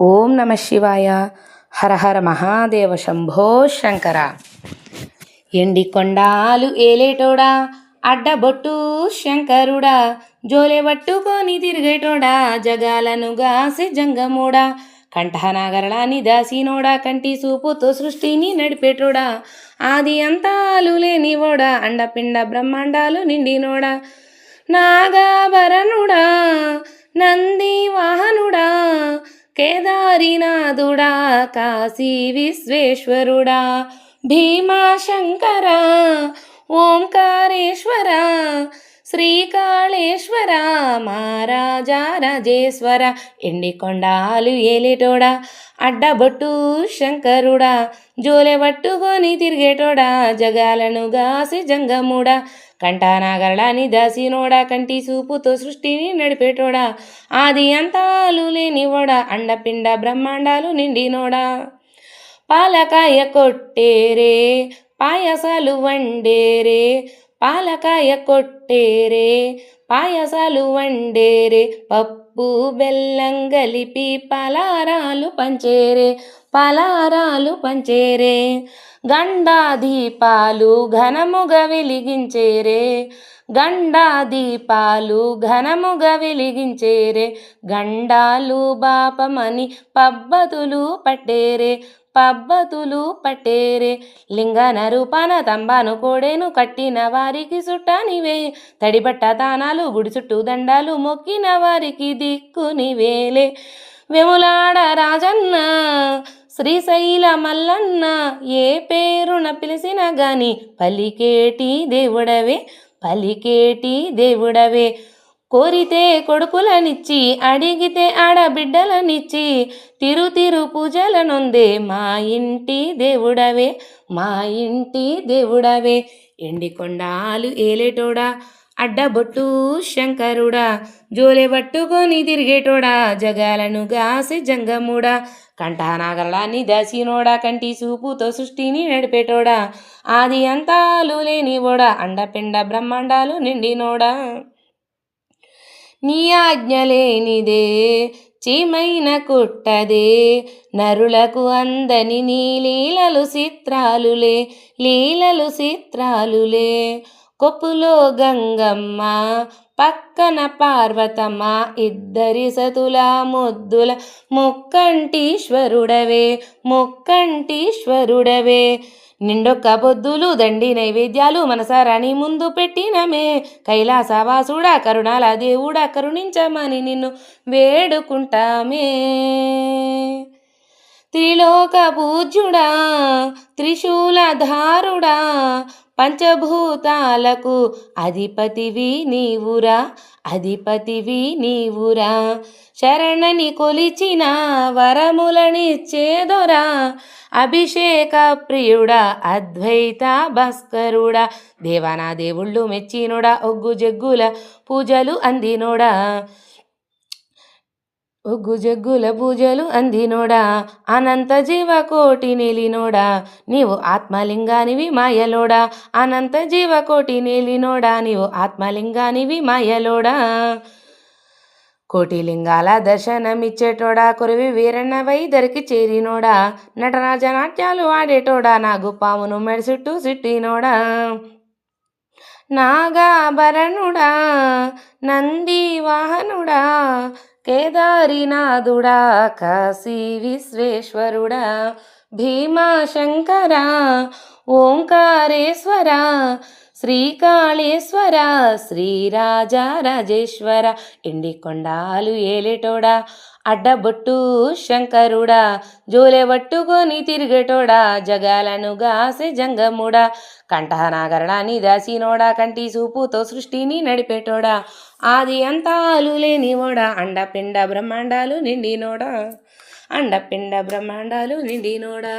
ఓం నమ శివాయ. హర హర మహాదేవ శంభో శంకర. ఎండి కొండాలు ఏలేటోడా? అడ్డబొట్టు శంకరుడా. జోలే పట్టుకొని తిరిగేటోడా? జగాలను గాసి జంగముడా. కంఠనాగరళాన్ని దాసినోడా కంటి సూపుతో సృష్టిని నడిపేటోడా? ఆది అంతాలు లేనివోడా? అండపిండ బ్రహ్మాండాలు నిండినోడా? నాగాభరణుడా. నంది కేదారినాథుడా కాశీ విశ్వేశ్వరుడా భీమాశంకర ఓంకారేశ్వరా శ్రీకాళేశ్వర మహారాజా రాజేశ్వర ఎండికొండాలు ఏలేటోడా అడ్డబొట్టు శంకరుడా జోలె పట్టుకొని తిరిగేటోడా జగాలను గాసి జంగముడా కంఠానాగరడాని దాసినోడా కంటి చూపుతో సృష్టిని నడిపేటోడా ఆది అంతాలు లేనివోడా అండపిండ బ్రహ్మాండాలు నిండినోడా. పాలకాయ కొట్టేరే పాయసాలు వండేరే పాలకాయ కొట్టేరే పాయసాలు వండేరే పప్పు బెల్లం కలిపి పలారాలు పంచేరే పలారాలు పంచేరే. గండా దీపాలు ఘనముగా వెలిగించేరే గండా దీపాలు ఘనముగా వెలిగించేరే గండాలు బాపమని పబ్బతులు పట్టేరే పబ్బతులు పట్టేరే. లింగన రూపాన తంబాను కోడేను కట్టిన వారికి చుట్టానివే తడిబట్ట దానాలు గుడి చుట్టూ దండాలు మొక్కిన వారికి దిక్కునివేలే వెములాడ రాజన్న శ్రీశైల మల్లన్న ఏ పేరున పిలిచినా గాని పలికేటి దేవుడవే పలికేటి దేవుడవే. కోరితే కొడుకులనిచ్చి అడిగితే ఆడబిడ్డలనిచ్చి తిరు తిరు పూజలనుందే మా ఇంటి దేవుడవే మా ఇంటి దేవుడవే. ఎండి కొండాలు ఏలేటోడా అడ్డబొట్టు శంకరుడా జోలె పట్టుకొని తిరిగేటోడా జగాలను గాసి జంగముడా. కంఠానాగరడాన్ని దాసినోడా కంటి చూపుతో సృష్టిని నడిపేటోడా. ఆది అంతాలు లేనివోడా అండపిండ బ్రహ్మాండాలు నిండినోడా. నీ ఆజ్ఞ లేనిదే చీమైన కుట్టదే. నరులకు అందని నీ లీలలు చిత్రాలులే లీలలు చిత్రాలులే. కొప్పులో గంగమ్మ పక్కన పార్వతమ్మ ఇద్దరి సతుల ముద్దుల ముక్కంటీశ్వరుడవే ముక్కంటీశ్వరుడవే నిండొక్క పొద్దులు దండి నైవేద్యాలు మనసారాణి ముందు పెట్టినమే. కైలాసవాసుడా కరుణాల దేవుడా కరుణించమని నిన్ను వేడుకుంటామే. త్రిలోక పూజ్యుడా త్రిశూలధారుడా పంచభూతాలకు అధిపతివి నీవురా అధిపతివి నీవురా. శరణని కొలిచిన వరములనిచ్చేదొరా. అభిషేక ప్రియుడా అద్వైత భాస్కరుడా. దేవానా దేవుళ్ళు మెచ్చినోడా ఒగ్గు జగ్గుల పూజలు అందినోడా. ఒగ్గు జగ్గుల పూజలు అందినోడా? అనంత జీవకోటి నెలినోడా? నీవు ఆత్మలింగానివి మాయలోడా? అనంత జీవకోటి నెలినోడా? నీవు ఆత్మలింగానివి మాయలోడా? కోటిలింగాల దర్శనమిచ్చేటోడా? కురివి వీరన్న వైదరికి చేరినోడా? నటరాజ నాట్యాలు ఆడేటోడా? నాగు పామును మెడసిట్టు సిట్టినోడా నాగాభరణుడా? నంది వాహనుడా? కేదారినాథుడా కాశీ విశ్వేశ్వరుడా భీమాశంకర ఓంకారేశ్వర శ్రీకాళేశ్వర శ్రీరాజా రాజేశ్వర ఎండి కొండాలు ఏలేటోడా అడ్డబొట్టు శంకరుడా జోలే పట్టుకొని తిరిగేటోడా జగాలను గాసే జంగముడా కంఠనాగరణాన్ని దాసినోడా కంటి చూపుతో సృష్టిని నడిపేటోడా ఆది అంతాలు లేనివోడా అండపిండ బ్రహ్మాండాలు నిండినోడా అండపిండ బ్రహ్మాండాలు నిండినోడా.